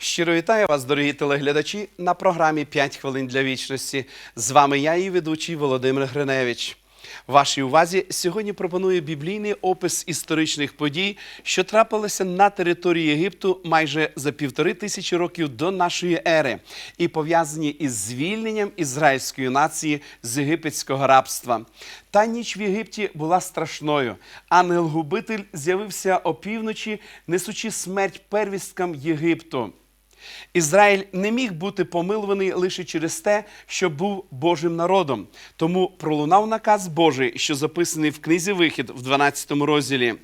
Щиро вітаю вас, дорогі телеглядачі, на програмі «5 хвилин для вічності. З вами я, її ведучий Володимир Гриневич. Вашій увазі сьогодні пропоную біблійний опис історичних подій, що трапилися на території Єгипту майже за півтори тисячі років до нашої ери, і пов'язані із звільненням ізраїльської нації з єгипетського рабства. Та ніч в Єгипті була страшною. Ангел-губитель з'явився опівночі, несучи смерть первісткам Єгипту. Ізраїль не міг бути помилуваний лише через те, що був Божим народом. Тому пролунав наказ Божий, що записаний в книзі Вихід в 12 розділі.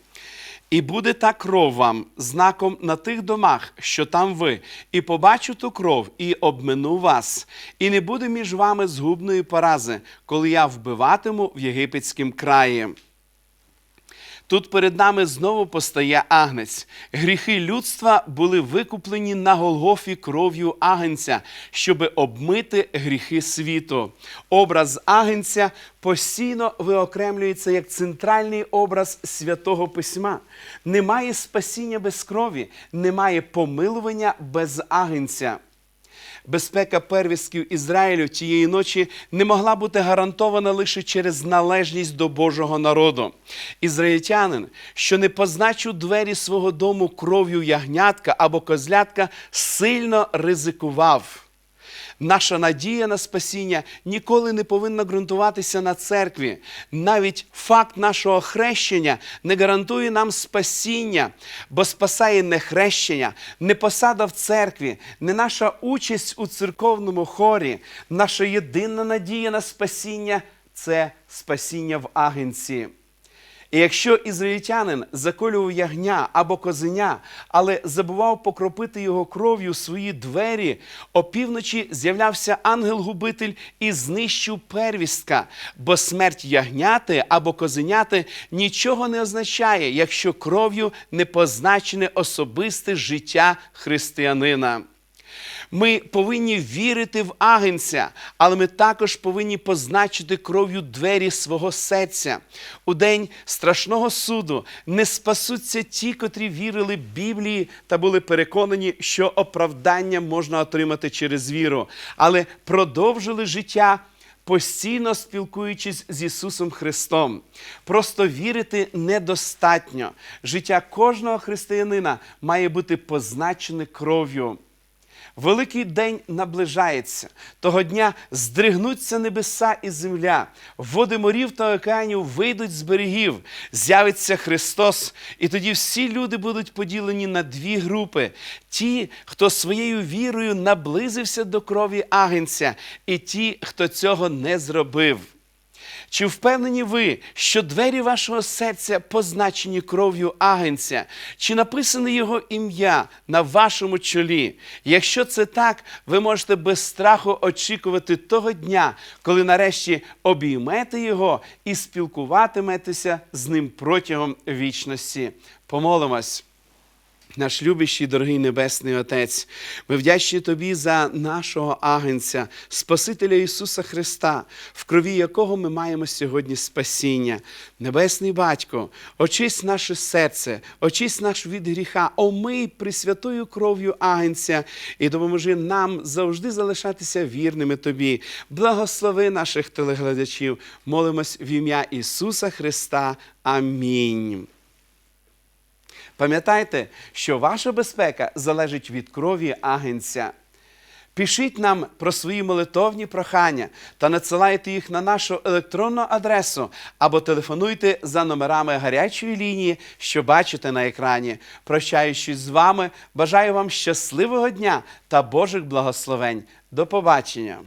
І буде та кров вам знаком на тих домах, що там ви, і побачу ту кров, і обмину вас, і не буде між вами згубної порази, коли я вбиватиму в єгипетськім краї. Тут перед нами знову постає агнець. Гріхи людства були викуплені на Голгофі кров'ю агнця, щоби обмити гріхи світу. Образ агнця постійно виокремлюється як центральний образ святого письма. Немає спасіння без крові, немає помилування без агнця. Безпека первістків Ізраїлю тієї ночі не могла бути гарантована лише через належність до Божого народу. Ізраїльтянин, що не позначив двері свого дому кров'ю ягнятка або козлятка, сильно ризикував. Наша надія на спасіння ніколи не повинна ґрунтуватися на церкві. Навіть факт нашого хрещення не гарантує нам спасіння, бо спасає не хрещення, не посада в церкві, не наша участь у церковному хорі. Наша єдина надія на спасіння це спасіння в агенці. І якщо ізраїльтянин заколював ягня або козеня, але забував покропити його кров'ю свої двері, опівночі з'являвся ангел-губитель і знищив первістка, бо смерть ягняти або козеняти нічого не означає, якщо кров'ю не позначене особисте життя християнина. Ми повинні вірити в агенця, але ми також повинні позначити кров'ю двері свого серця. У день страшного суду не спасуться ті, котрі вірили Біблії та були переконані, що оправдання можна отримати через віру, але продовжили життя. Постійно спілкуючись з Ісусом Христом, просто вірити недостатньо. Життя кожного християнина має бути позначене кров'ю. Великий день наближається. Того дня здригнуться небеса і земля, води морів та океанів вийдуть з берегів, з'явиться Христос, і тоді всі люди будуть поділені на дві групи: ті, хто своєю вірою наблизився до крові агенця, і ті, хто цього не зробив. Чи впевнені ви, що двері вашого серця позначені кров'ю агенця? Чи написане його ім'я на вашому чолі? Якщо це так, ви можете без страху очікувати того дня, коли нарешті обіймете його і спілкуватиметеся з ним протягом вічності. Помолимось. Наш любящий, дорогий Небесний Отець, ми вдячні Тобі за нашого агенця, Спасителя Ісуса Христа, в крові якого ми маємо сьогодні спасіння. Небесний Батько, очисть наше серце, очисть наш від гріха, омий присвятою кров'ю агенця і допоможи нам завжди залишатися вірними Тобі. Благослови наших телеглядачів. Молимось в ім'я Ісуса Христа. Амінь. Пам'ятайте, що ваша безпека залежить від крові агенця. Пишіть нам про свої молитовні прохання та надсилайте їх на нашу електронну адресу або телефонуйте за номерами гарячої лінії, що бачите на екрані. Прощаючись з вами, бажаю вам щасливого дня та Божих благословень. До побачення!